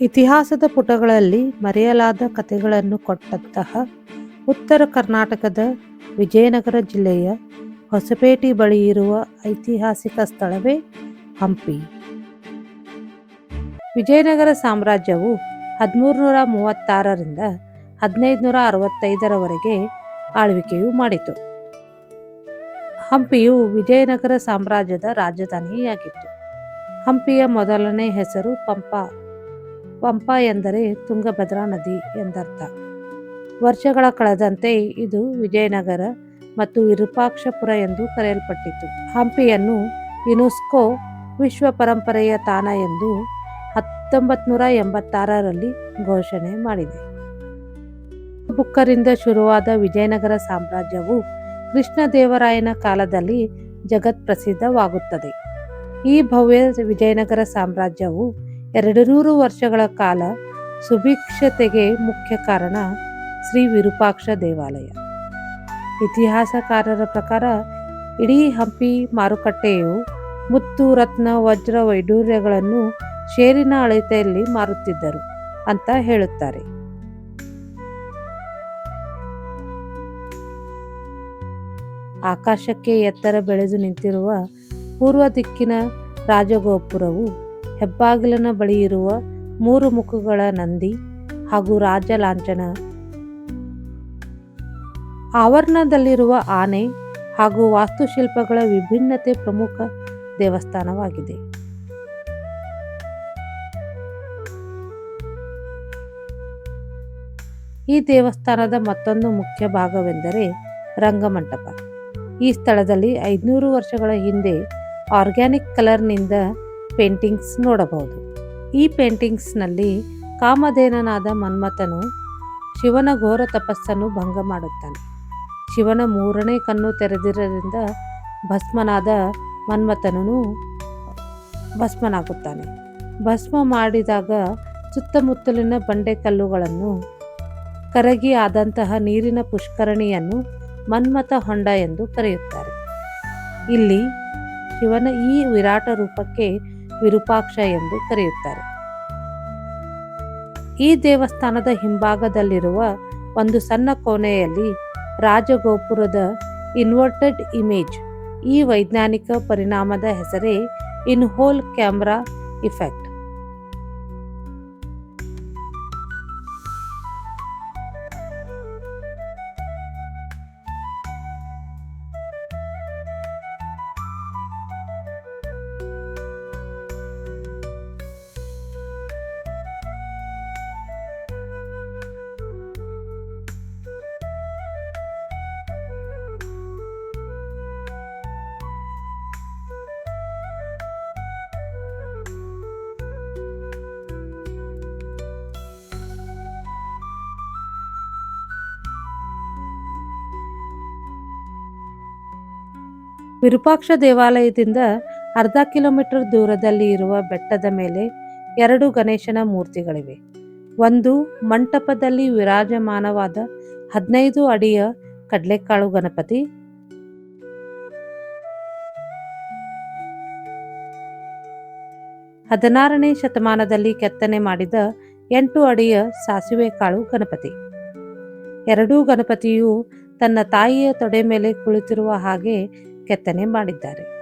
ಇತಿಹಾಸದ ಪುಟಗಳಲ್ಲಿ ಮರೆಯಲಾದ ಕಥೆಗಳನ್ನು ಕೊಟ್ಟಂತಹ ಉತ್ತರ ಕರ್ನಾಟಕದ ವಿಜಯನಗರ ಜಿಲ್ಲೆಯ ಹೊಸಪೇಟೆ ಬಳಿ ಇರುವ ಐತಿಹಾಸಿಕ ಸ್ಥಳವೇ ಹಂಪಿ. ವಿಜಯನಗರ ಸಾಮ್ರಾಜ್ಯವು ಹದಿಮೂರುನೂರ ಮೂವತ್ತಾರರಿಂದ ಹದಿನೈದುನೂರ ಅರವತ್ತೈದರವರೆಗೆ ಆಳ್ವಿಕೆಯು ಮಾಡಿತು. ಹಂಪಿಯು ವಿಜಯನಗರ ಸಾಮ್ರಾಜ್ಯದ ರಾಜಧಾನಿಯಾಗಿತ್ತು. ಹಂಪಿಯ ಮೊದಲನೇ ಹೆಸರು ಪಂಪ ಪಂಪ ಎಂದರೆ ತುಂಗಭದ್ರಾ ನದಿ ಎಂದರ್ಥ. ವರ್ಷಗಳ ಕಳೆದಂತೆ ಇದು ವಿಜಯನಗರ ಮತ್ತು ವಿರೂಪಾಕ್ಷಪುರ ಎಂದು ಕರೆಯಲ್ಪಟ್ಟಿತು. ಹಂಪಿಯನ್ನು ಯುನೆಸ್ಕೋ ವಿಶ್ವ ಪರಂಪರೆಯ ತಾಣ ಎಂದು ಹತ್ತೊಂಬತ್ತು ನೂರ ಎಂಬತ್ತಾರರಲ್ಲಿ ಘೋಷಣೆ ಮಾಡಿದೆ. ಬುಕ್ಕರಿಂದ ಶುರುವಾದ ವಿಜಯನಗರ ಸಾಮ್ರಾಜ್ಯವು ಕೃಷ್ಣದೇವರಾಯನ ಕಾಲದಲ್ಲಿ ಜಗತ್ಪ್ರಸಿದ್ಧವಾಗುತ್ತದೆ. ಈ ಭವ್ಯ ವಿಜಯನಗರ ಸಾಮ್ರಾಜ್ಯವು ಎರಡು ನೂರು ವರ್ಷಗಳ ಕಾಲ ಸುಭಿಕ್ಷತೆಗೆ ಮುಖ್ಯ ಕಾರಣ ಶ್ರೀ ವಿರೂಪಾಕ್ಷ ದೇವಾಲಯ. ಇತಿಹಾಸಕಾರರ ಪ್ರಕಾರ ಇಡೀ ಹಂಪಿ ಮಾರುಕಟ್ಟೆಯು ಮುತ್ತು, ರತ್ನ, ವಜ್ರ ವೈಡೂರ್ಯಗಳನ್ನು ಷೇರಿನ ಅಳತೆಯಲ್ಲಿ ಮಾರುತ್ತಿದ್ದರು ಅಂತ ಹೇಳುತ್ತಾರೆ. ಆಕಾಶಕ್ಕೆ ಎತ್ತರ ಬೆಳೆದು ನಿಂತಿರುವ ಪೂರ್ವ ದಿಕ್ಕಿನ ರಾಜಗೋಪುರವು ಹೆಬ್ಬಾಗಿಲಿನ ಬಳಿ ಇರುವ ಮೂರು ಮುಖಗಳ ನಂದಿ ಹಾಗೂ ರಾಜ ಲಾಂಛನ. ಆವರಣದಲ್ಲಿರುವ ಆನೆ ಹಾಗೂ ವಾಸ್ತುಶಿಲ್ಪಗಳ ವಿಭಿನ್ನತೆ ಪ್ರಮುಖ ದೇವಸ್ಥಾನವಾಗಿದೆ. ಈ ದೇವಸ್ಥಾನದ ಮತ್ತೊಂದು ಮುಖ್ಯ ಭಾಗವೆಂದರೆ ರಂಗಮಂಟಪ. ಈ ಸ್ಥಳದಲ್ಲಿ ಐದುನೂರು ವರ್ಷಗಳ ಹಿಂದೆ ಆರ್ಗ್ಯಾನಿಕ್ ಕಲರ್ನಿಂದ ಪೇಂಟಿಂಗ್ಸ್ ನೋಡಬಹುದು. ಈ ಪೇಂಟಿಂಗ್ಸ್ನಲ್ಲಿ ಕಾಮಧೇನನಾದ ಮನ್ಮಥನು ಶಿವನ ಘೋರ ತಪಸ್ಸನ್ನು ಭಂಗ ಮಾಡುತ್ತಾನೆ. ಶಿವನ ಮೂರನೇ ಕಣ್ಣು ತೆರೆದಿರೋದ್ರಿಂದ ಭಸ್ಮನಾದ ಮನ್ಮಥನೂ ಭಸ್ಮನಾಗುತ್ತಾನೆ. ಭಸ್ಮ ಮಾಡಿದಾಗ ಸುತ್ತಮುತ್ತಲಿನ ಬಂಡೆಕಲ್ಲುಗಳನ್ನು ಕರಗಿ ಆದಂತಹ ನೀರಿನ ಪುಷ್ಕರಣಿಯನ್ನು ಮನ್ಮಥ ಹೊಂಡ ಎಂದು ಕರೆಯುತ್ತಾರೆ. ಇಲ್ಲಿ ಶಿವನ ಈ ವಿರಾಟ ರೂಪಕ್ಕೆ ವಿರೂಪಾಕ್ಷ ಎಂದು ಕರೆಯುತ್ತಾರೆ. ಈ ದೇವಸ್ಥಾನದ ಹಿಂಭಾಗದಲ್ಲಿರುವ ಒಂದು ಸಣ್ಣ ಕೋಣೆಯಲ್ಲಿ ರಾಜಗೋಪುರದ ಇನ್ವರ್ಟೆಡ್ ಇಮೇಜ್, ಈ ವೈಜ್ಞಾನಿಕ ಪರಿಣಾಮದ ಹೆಸರೇ ಇನ್ಹೋಲ್ ಕ್ಯಾಮ್ರಾ ಇಫೆಕ್ಟ್. ವಿರೂಪಾಕ್ಷ ದೇವಾಲಯದಿಂದ ಅರ್ಧ ಕಿಲೋಮೀಟರ್ ದೂರದಲ್ಲಿ ಇರುವ ಬೆಟ್ಟದ ಮೇಲೆ ಎರಡು ಗಣೇಶನ ಮೂರ್ತಿಗಳಿವೆ. ಒಂದು ಮಂಟಪದಲ್ಲಿ ವಿರಾಜಮಾನವಾದ ಹದಿನೈದು ಅಡಿಯ ಕಡಲೆಕಾಳು ಗಣಪತಿ. ಹದಿನಾರನೇ ಶತಮಾನದಲ್ಲಿ ಕೆತ್ತನೆ ಮಾಡಿದ ಎಂಟು ಅಡಿಯ ಸಾಸಿವೆ ಕಾಳು ಗಣಪತಿ. ಎರಡೂ ಗಣಪತಿಯು ತನ್ನ ತಾಯಿಯ ತೊಡೆ ಮೇಲೆ ಕುಳಿತಿರುವ ಹಾಗೆ ಕೆತ್ತನೆ ಮಾಡಿದ್ದಾರೆ.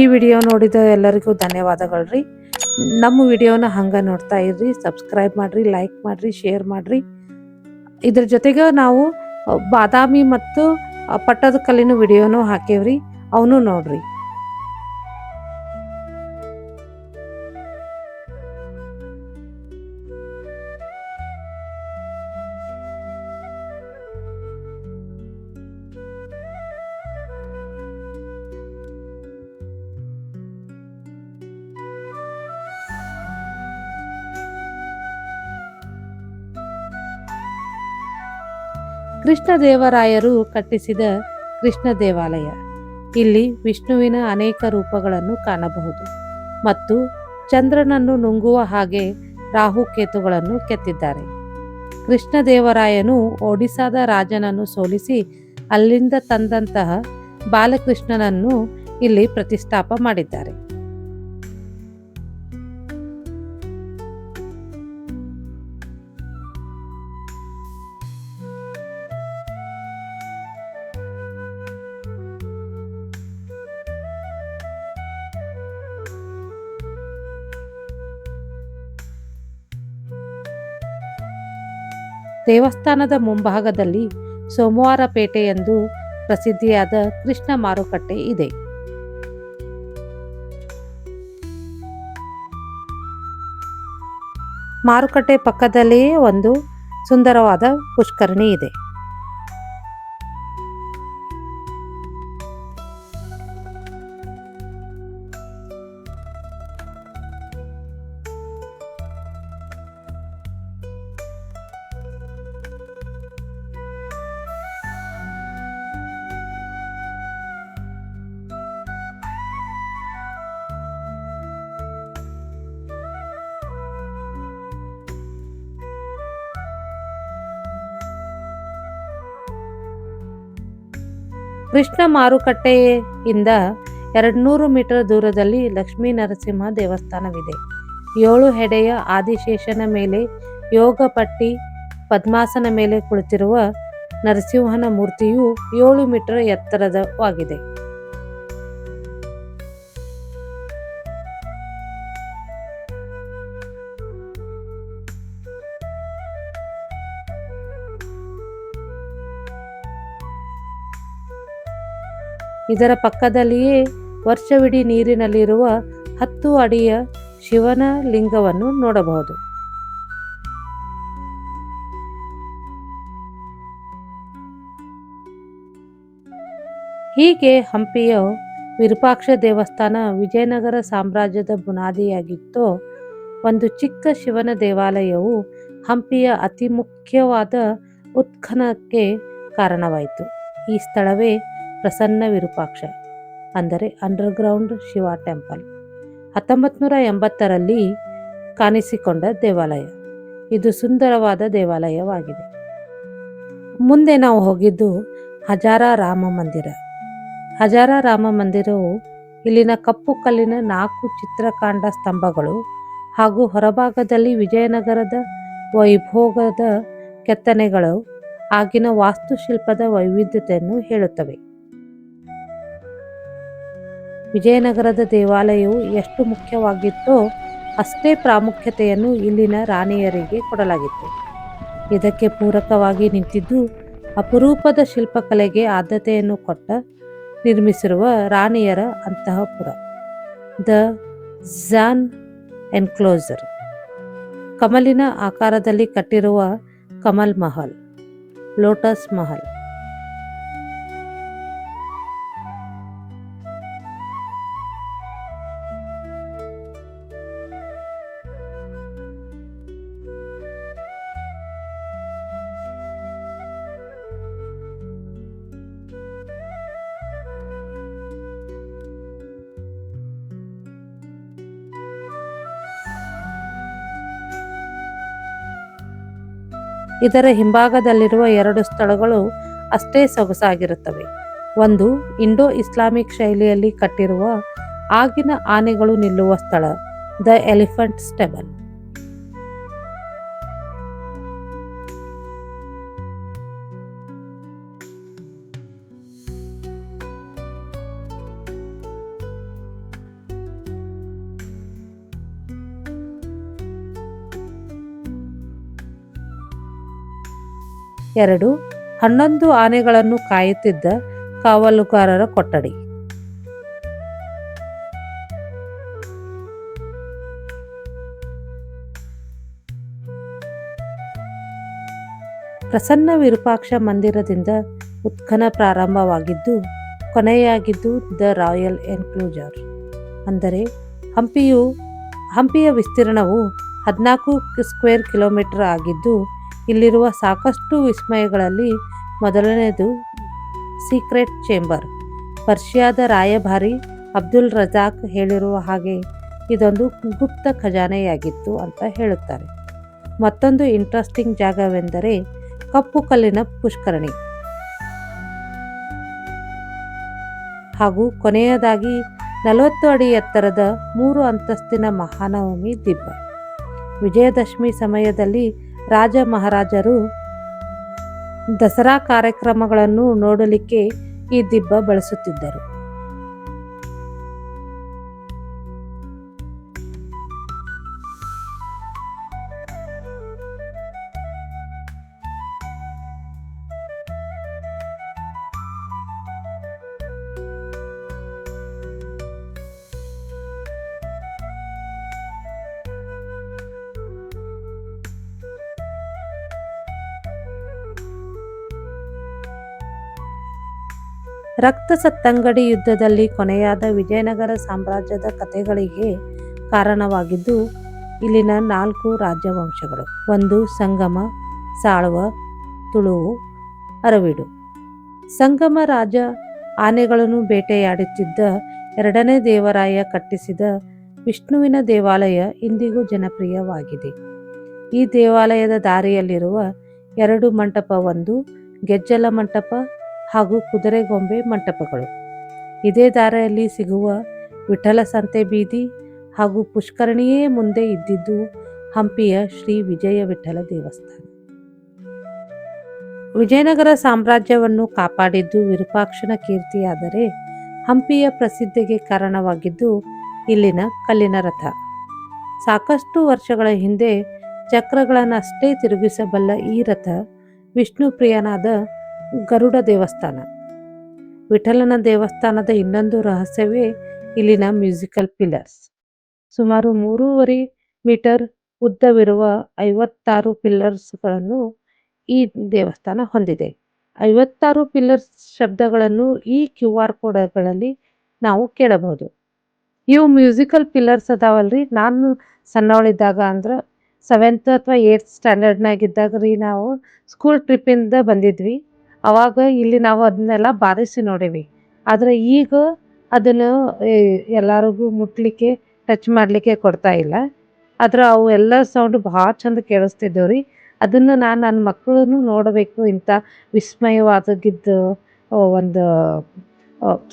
ಈ ವಿಡಿಯೋ ನೋಡಿದ ಎಲ್ಲರಿಗೂ ಧನ್ಯವಾದಗಳು ರೀ ನಮ್ಮ ವಿಡಿಯೋನ ಹಂಗೆ ನೋಡ್ತಾ ಇರ್ರಿ ಸಬ್ಸ್ಕ್ರೈಬ್ ಮಾಡಿರಿ ಲೈಕ್ ಮಾಡಿರಿ ಶೇರ್ ಮಾಡಿರಿ. ಇದ್ರ ಜೊತೆಗೆ ನಾವು ಬಾದಾಮಿ ಮತ್ತು ಪಟ್ಟದಕಲ್ಲಿನ ಪಟ್ಟದ ಕಲ್ಲಿನ ವಿಡಿಯೋನು ಹಾಕೇವ್ರಿ, ಅವನು ನೋಡ್ರಿ. ಕೃಷ್ಣದೇವರಾಯರು ಕಟ್ಟಿಸಿದ ಕೃಷ್ಣ ದೇವಾಲಯ. ಇಲ್ಲಿ ವಿಷ್ಣುವಿನ ಅನೇಕ ರೂಪಗಳನ್ನು ಕಾಣಬಹುದು ಮತ್ತು ಚಂದ್ರನನ್ನು ನುಂಗುವ ಹಾಗೆ ರಾಹುಕೇತುಗಳನ್ನು ಕೆತ್ತಿದ್ದಾರೆ. ಕೃಷ್ಣದೇವರಾಯನು ಒಡಿಸಾದ ರಾಜನನ್ನು ಸೋಲಿಸಿ ಅಲ್ಲಿಂದ ತಂದಂತಹ ಬಾಲಕೃಷ್ಣನನ್ನು ಇಲ್ಲಿ ಪ್ರತಿಷ್ಠಾಪ ಮಾಡಿದ್ದಾರೆ. ದೇವಸ್ಥಾನದ ಮುಂಭಾಗದಲ್ಲಿ ಸೋಮವಾರಪೇಟೆ ಎಂದು ಪ್ರಸಿದ್ಧಿಯಾದ ಕೃಷ್ಣ ಮಾರುಕಟ್ಟೆ ಇದೆ. ಮಾರುಕಟ್ಟೆ ಪಕ್ಕದಲ್ಲಿಯೇ ಒಂದು ಸುಂದರವಾದ ಪುಷ್ಕರಣಿ ಇದೆ. ಕೃಷ್ಣ ಮಾರುಕಟ್ಟೆಯಿಂದ ಎರಡ್ನೂರು ಮೀಟರ್ ದೂರದಲ್ಲಿ ಲಕ್ಷ್ಮೀ ನರಸಿಂಹ ದೇವಸ್ಥಾನವಿದೆ. ಏಳು ಹೆಡೆಯ ಆದಿಶೇಷನ ಮೇಲೆ ಯೋಗ ಪಟ್ಟಿ ಪದ್ಮಾಸನ ಮೇಲೆ ಕುಳಿತಿರುವ ನರಸಿಂಹನ ಮೂರ್ತಿಯು ಏಳು ಮೀಟರ್ ಎತ್ತರದವಾಗಿದೆ. ಇದರ ಪಕ್ಕದಲ್ಲಿಯೇ ವರ್ಷವಿಡೀ ನೀರಿನಲ್ಲಿರುವ ಹತ್ತು ಅಡಿಯ ಶಿವನ ಲಿಂಗವನ್ನು ನೋಡಬಹುದು. ಹೀಗೆ ಹಂಪಿಯ ವಿರೂಪಾಕ್ಷ ದೇವಸ್ಥಾನ ವಿಜಯನಗರ ಸಾಮ್ರಾಜ್ಯದ ಬುನಾದಿಯಾಗಿತ್ತು. ಒಂದು ಚಿಕ್ಕ ಶಿವನ ದೇವಾಲಯವು ಹಂಪಿಯ ಅತಿ ಮುಖ್ಯವಾದ ಉತ್ಖನಕ್ಕೆ ಕಾರಣವಾಯಿತು. ಈ ಸ್ಥಳವೇ ಪ್ರಸನ್ನ ವಿರೂಪಾಕ್ಷ, ಅಂದರೆ ಅಂಡರ್ಗ್ರೌಂಡ್ ಶಿವ ಟೆಂಪಲ್ ಹತ್ತೊಂಬತ್ತು ನೂರ ಎಂಬತ್ತರಲ್ಲಿ ಕಾಣಿಸಿಕೊಂಡ ದೇವಾಲಯ. ಇದು ಸುಂದರವಾದ ದೇವಾಲಯವಾಗಿದೆ. ಮುಂದೆ ನಾವು ಹೋಗಿದ್ದು ಹಜಾರ ರಾಮ ಮಂದಿರ. ಹಜಾರ ರಾಮ ಮಂದಿರವು ಇಲ್ಲಿನ ಕಪ್ಪು ಕಲ್ಲಿನ ನಾಲ್ಕು ಚಿತ್ರಕಾಂಡ ಸ್ತಂಭಗಳು ಹಾಗೂ ಹೊರಭಾಗದಲ್ಲಿ ವಿಜಯನಗರದ ವೈಭೋಗದ ಕೆತ್ತನೆಗಳು, ಆಗಿನ ವಾಸ್ತುಶಿಲ್ಪದ ವೈವಿಧ್ಯತೆಯನ್ನು ಹೇಳುತ್ತವೆ. ವಿಜಯನಗರದ ದೇವಾಲಯವು ಎಷ್ಟು ಮುಖ್ಯವಾಗಿತ್ತೋ ಅಷ್ಟೇ ಪ್ರಾಮುಖ್ಯತೆಯನ್ನು ಇಲ್ಲಿನ ರಾಣಿಯರಿಗೆ ಕೊಡಲಾಗಿತ್ತು. ಇದಕ್ಕೆ ಪೂರಕವಾಗಿ ನಿಂತಿದ್ದು ಅಪರೂಪದ ಶಿಲ್ಪಕಲೆಗೆ ಆದ್ಯತೆಯನ್ನು ಕೊಟ್ಟ ನಿರ್ಮಿಸಿರುವ ರಾಣಿಯರ ಅಂತಃಪುರ ದ ಝಾನ್ ಎನ್ಕ್ಲೋಸರ್. ಕಮಲಿನ ಆಕಾರದಲ್ಲಿ ಕಟ್ಟಿರುವ ಕಮಲ್ ಮಹಲ್, ಲೋಟಸ್ ಮಹಲ್. ಇದರ ಹಿಂಭಾಗದಲ್ಲಿರುವ ಎರಡು ಸ್ಥಳಗಳು ಅಷ್ಟೇ ಸೊಗಸಾಗಿರುತ್ತವೆ. ಒಂದು ಇಂಡೋ ಇಸ್ಲಾಮಿಕ್ ಶೈಲಿಯಲ್ಲಿ ಕಟ್ಟಿರುವ ಆಗಿನ ಆನೆಗಳು ನಿಲ್ಲುವ ಸ್ಥಳ, ದ ಎಲಿಫೆಂಟ್ ಸ್ಟೆಬಲ್. ಎರಡು, ಹನ್ನೊಂದು ಆನೆಗಳನ್ನು ಕಾಯುತ್ತಿದ್ದ ಕಾವಲುಗಾರರ ಕೊಠಡಿ. ಪ್ರಸನ್ನ ವಿರೂಪಾಕ್ಷ ಮಂದಿರದಿಂದ ಉತ್ಖನ ಪ್ರಾರಂಭವಾಗಿದ್ದು, ಕೊನೆಯಾಗಿದ್ದು ದ ರಾಯಲ್ ಎನ್ಕ್ಲೂಜರ್. ಅಂದರೆ, ಹಂಪಿಯು, ಹಂಪಿಯ ವಿಸ್ತೀರ್ಣವು ಹದಿನಾಲ್ಕು ಸ್ಕ್ವೇರ್ ಕಿಲೋಮೀಟರ್ ಆಗಿದ್ದು ಇಲ್ಲಿರುವ ಸಾಕಷ್ಟು ವಿಸ್ಮಯಗಳಲ್ಲಿ ಮೊದಲನೆಯದು ಸೀಕ್ರೆಟ್ ಚೇಂಬರ್. ಪರ್ಷಿಯಾದ ರಾಯಭಾರಿ ಅಬ್ದುಲ್ ರಜಾಕ್ ಹೇಳಿರುವ ಹಾಗೆ ಇದೊಂದು ಗುಪ್ತ ಖಜಾನೆಯಾಗಿತ್ತು ಅಂತ ಹೇಳುತ್ತಾರೆ. ಮತ್ತೊಂದು ಇಂಟ್ರೆಸ್ಟಿಂಗ್ ಜಾಗವೆಂದರೆ ಕಪ್ಪು ಕಲ್ಲಿನ ಪುಷ್ಕರಣಿ. ಹಾಗೂ ಕೊನೆಯದಾಗಿ ನಲವತ್ತು ಅಡಿ ಎತ್ತರದ ಮೂರು ಅಂತಸ್ತಿನ ಮಹಾನವಮಿ ದಿಬ್ಬ. ವಿಜಯದಶಮಿ ಸಮಯದಲ್ಲಿ ರಾಜ ಮಹಾರಾಜರು ದಸರಾ ಕಾರ್ಯಕ್ರಮಗಳನ್ನು ನೋಡಲಿಕ್ಕೆ ಈ ದಿಬ್ಬ ಬಳಸುತ್ತಿದ್ದರು. ರಕ್ತ ಸತ್ತಂಗಡಿ ಯುದ್ಧದಲ್ಲಿ ಕೊನೆಯಾದ ವಿಜಯನಗರ ಸಾಮ್ರಾಜ್ಯದ ಕಥೆಗಳಿಗೆ ಕಾರಣವಾಗಿದ್ದು, ಇಲ್ಲಿನ ನಾಲ್ಕು ರಾಜ್ಯವಂಶಗಳು ಒಂದು ಸಂಗಮ, ಸಾಳ್ವ, ತುಳುವು, ಅರವಿಡು. ಸಂಗಮ ರಾಜ ಆನೆಗಳನ್ನು ಬೇಟೆಯಾಡುತ್ತಿದ್ದ ಎರಡನೇ ದೇವರಾಯ ಕಟ್ಟಿಸಿದ ವಿಷ್ಣುವಿನ ದೇವಾಲಯ ಇಂದಿಗೂ ಜನಪ್ರಿಯವಾಗಿದೆ. ಈ ದೇವಾಲಯದ ದಾರಿಯಲ್ಲಿರುವ ಎರಡು ಮಂಟಪ, ಒಂದು ಗೆಜ್ಜಲ ಮಂಟಪ ಹಾಗೂ ಕುದುರೆಗೊಂಬೆ ಮಂಟಪಗಳು. ಇದೇ ದಾರಿಯಲ್ಲಿ ಸಿಗುವ ವಿಠಲ ಸಂತೆ ಬೀದಿ ಹಾಗೂ ಪುಷ್ಕರಣಿಯೇ ಮುಂದೆ ಇದ್ದಿದ್ದು ಹಂಪಿಯ ಶ್ರೀ ವಿಜಯ ವಿಠಲ ದೇವಸ್ಥಾನ. ವಿಜಯನಗರ ಸಾಮ್ರಾಜ್ಯವನ್ನು ಕಾಪಾಡಿದ್ದು ವಿರೂಪಾಕ್ಷನ ಕೀರ್ತಿಯಾದರೆ ಹಂಪಿಯ ಪ್ರಸಿದ್ಧಿಗೆ ಕಾರಣವಾಗಿದ್ದು ಇಲ್ಲಿನ ಕಲ್ಲಿನ ರಥ. ಸಾಕಷ್ಟು ವರ್ಷಗಳ ಹಿಂದೆ ಚಕ್ರಗಳನ್ನಷ್ಟೇ ತಿರುಗಿಸಬಲ್ಲ ಈ ರಥ ವಿಷ್ಣು ಪ್ರಿಯನಾದ ಗರುಡ ದೇವಸ್ಥಾನ. ವಿಠಲನ ದೇವಸ್ಥಾನದ ಇನ್ನೊಂದು ರಹಸ್ಯವೇ ಇಲ್ಲಿನ ಮ್ಯೂಸಿಕಲ್ ಪಿಲ್ಲರ್ಸ್. ಸುಮಾರು ಮೂರುವರೆ ಮೀಟರ್ ಉದ್ದವಿರುವ ಐವತ್ತಾರು ಪಿಲ್ಲರ್ಸ್ಗಳನ್ನು ಈ ದೇವಸ್ಥಾನ ಹೊಂದಿದೆ. ಐವತ್ತಾರು ಪಿಲ್ಲರ್ಸ್ ಶಬ್ದಗಳನ್ನು ಈ ಕ್ಯೂ ಆರ್ ಕೋಡ್ಗಳಲ್ಲಿ ನಾವು ಕೇಳಬಹುದು. ಇವು ಮ್ಯೂಸಿಕಲ್ ಪಿಲ್ಲರ್ಸ್ ಅದಾವಲ್ರಿ? ನಾನು ಸಣ್ಣವಳಿದ್ದಾಗ ಅಂದ್ರೆ ಸೆವೆಂತ್ ಅಥವಾ ಏಯ್ತ್ ಸ್ಟ್ಯಾಂಡರ್ಡ್ನಾಗಿದ್ದಾಗ ರೀ ನಾವು ಸ್ಕೂಲ್ ಟ್ರಿಪ್ಪಿಂದ ಬಂದಿದ್ವಿ. ಅವಾಗ ಇಲ್ಲಿ ನಾವು ಅದನ್ನೆಲ್ಲ ಬಾರಿಸಿ ನೋಡೀವಿ. ಆದರೆ ಈಗ ಅದನ್ನು ಎಲ್ಲರಿಗೂ ಮುಟ್ಲಿಕ್ಕೆ ಟಚ್ ಮಾಡಲಿಕ್ಕೆ ಕೊಡ್ತಾ ಇಲ್ಲ. ಆದರೆ ಅವು ಎಲ್ಲ ಸೌಂಡ್ ಭಾಳ ಚಂದ ಕೇಳಿಸ್ತಿದ್ದವು ರೀ. ಅದನ್ನು ನಾನು ನನ್ನ ಮಕ್ಕಳನ್ನು ನೋಡಬೇಕು ಇಂಥ ವಿಸ್ಮಯವಾದಗಿದ್ದ ಒಂದು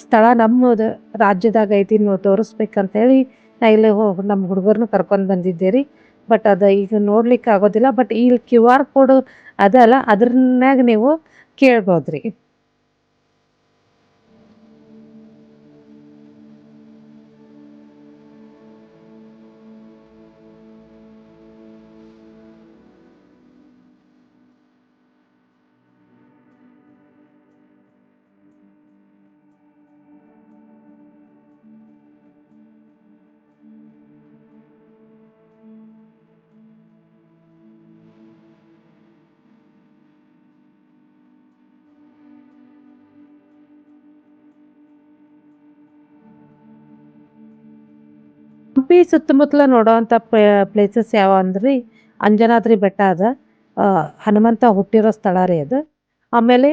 ಸ್ಥಳ ನಮ್ಮದು ರಾಜ್ಯದಾಗ ಐತಿ ನೀವು ತೋರಿಸ್ಬೇಕಂತೇಳಿ ನಾ ಇಲ್ಲಿ ನಮ್ಮ ಹುಡುಗರನ್ನು ಕರ್ಕೊಂಡು ಬಂದಿದ್ದೆ ರೀ. ಬಟ್ ಅದು ಈಗ ನೋಡ್ಲಿಕ್ಕೆ ಆಗೋದಿಲ್ಲ. ಬಟ್ ಇಲ್ಲಿ ಕ್ಯೂ ಆರ್ ಕೋಡ್ ಅದಲ್ಲ, ಅದ್ರನ್ಯಾಗ ನೀವು Kirbodri. ಹಂಪಿ ಸುತ್ತಮುತ್ತಲ ನೋಡೋವಂಥ ಪ್ಲೇಸಸ್ ಯಾವ ಅಂದ್ರಿ? ಅಂಜನಾದ್ರಿ ಬೆಟ್ಟ ಅದ. ಹನುಮಂತ ಹುಟ್ಟಿರೋ ಸ್ಥಳ ರೀ ಅದು. ಆಮೇಲೆ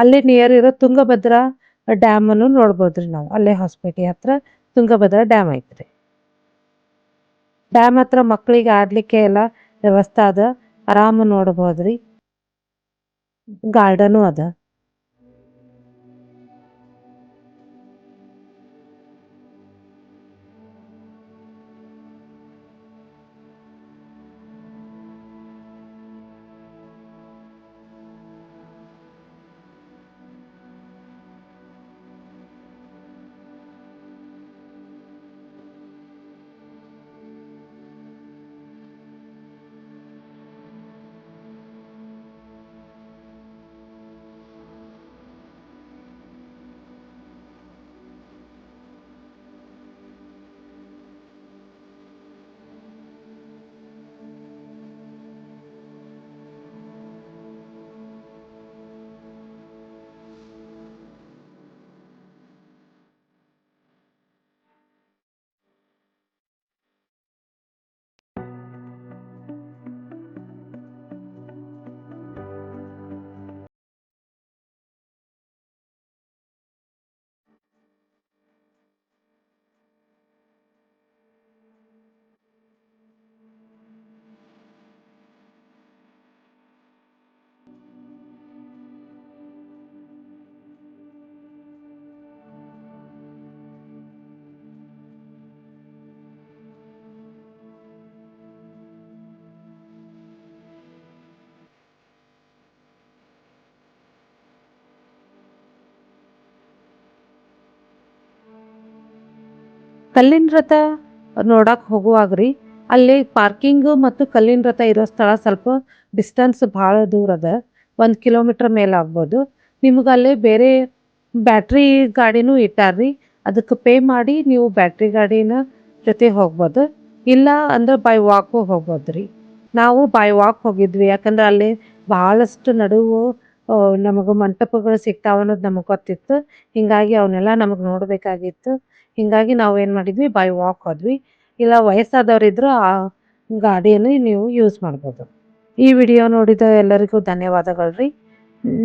ಅಲ್ಲಿ ನಿಯರ್ ಇರೋ ತುಂಗಭದ್ರಾ ಡ್ಯಾಮನ್ನು ನೋಡ್ಬೋದ್ರಿ ನಾವು. ಅಲ್ಲೇ ಹೊಸಪೇಟೆ ಹತ್ರ ತುಂಗಭದ್ರಾ ಡ್ಯಾಮ್ ಐತ್ರಿ. ಡ್ಯಾಮ್ ಹತ್ರ ಮಕ್ಕಳಿಗೆ ಆಡ್ಲಿಕ್ಕೆ ಎಲ್ಲ ವ್ಯವಸ್ಥೆ ಅದ. ಆರಾಮ ನೋಡ್ಬೋದ್ರಿ. ಗಾರ್ಡನು ಅದ. ಕಲ್ಲಿನ ರಥ ನೋಡಕ್ಕೆ ರೀ, ಅಲ್ಲಿ ಪಾರ್ಕಿಂಗು ಮತ್ತು ಕಲ್ಲಿನ ರಥ ಇರೋ ಸ್ಥಳ ಸ್ವಲ್ಪ ಡಿಸ್ಟೆನ್ಸ್ ಭಾಳ ದೂರ ಅದ. ಒಂದು ಕಿಲೋಮೀಟ್ರ್ ಮೇಲೆ ಆಗ್ಬೋದು. ನಿಮ್ಗೆ ಅಲ್ಲಿ ಬೇರೆ ಬ್ಯಾಟ್ರಿ ಗಾಡಿನೂ ಇಟ್ಟಾರ್ರಿ ಅದಕ್ಕೆ ಪೇ ಮಾಡಿ ನೀವು ಬ್ಯಾಟ್ರಿ ಗಾಡಿನ ಜೊತೆ ಹೋಗ್ಬೋದು. ಇಲ್ಲ ಅಂದ್ರೆ ಬೈ ವಾಕು ಹೋಗ್ಬೋದು ರೀ. ನಾವು ಬೈ ವಾಕ್ ಹೋಗಿದ್ವಿ, ಯಾಕಂದ್ರೆ ಅಲ್ಲಿ ಭಾಳಷ್ಟು ನಡುವು ನಮಗೆ ಮಂಟಪಗಳು ಸಿಗ್ತಾವ ಅನ್ನೋದು ನಮಗೆ ಗೊತ್ತಿತ್ತು. ಹಿಂಗಾಗಿ ಅವನ್ನೆಲ್ಲ ನಮಗೆ ನೋಡಬೇಕಾಗಿತ್ತು. ಹಿಂಗಾಗಿ ನಾವು ಏನು ಮಾಡಿದ್ವಿ ಬೈ ವಾಕ್ ಹೋದ್ವಿ. ಇಲ್ಲ ವಯಸ್ಸಾದವ್ರು ಇದ್ರೆ ಆ ಗಾಡಿಯನ್ನು ನೀವು ಯೂಸ್ ಮಾಡ್ಬೋದು. ಈ ವಿಡಿಯೋ ನೋಡಿದ ಎಲ್ಲರಿಗೂ ಧನ್ಯವಾದಗಳು ರೀ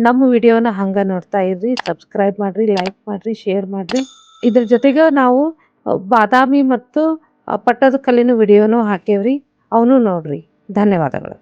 ನಮ್ಮ ವಿಡಿಯೋನ ಹಂಗೆ ನೋಡ್ತಾ ಇರ್ರಿ ಸಬ್ಸ್ಕ್ರೈಬ್ ಮಾಡಿರಿ ಲೈಕ್ ಮಾಡಿರಿ ಶೇರ್ ಮಾಡಿರಿ. ಇದ್ರ ಜೊತೆಗೆ ನಾವು ಬಾದಾಮಿ ಮತ್ತು ಪಟ್ಟದಕಲ್ಲಿನ ಪಟ್ಟದ ಕಲ್ಲಿನ ವಿಡಿಯೋನೂ ಹಾಕೇವ್ರಿ. ಅವನು ನೋಡ್ರಿ. ಧನ್ಯವಾದಗಳು.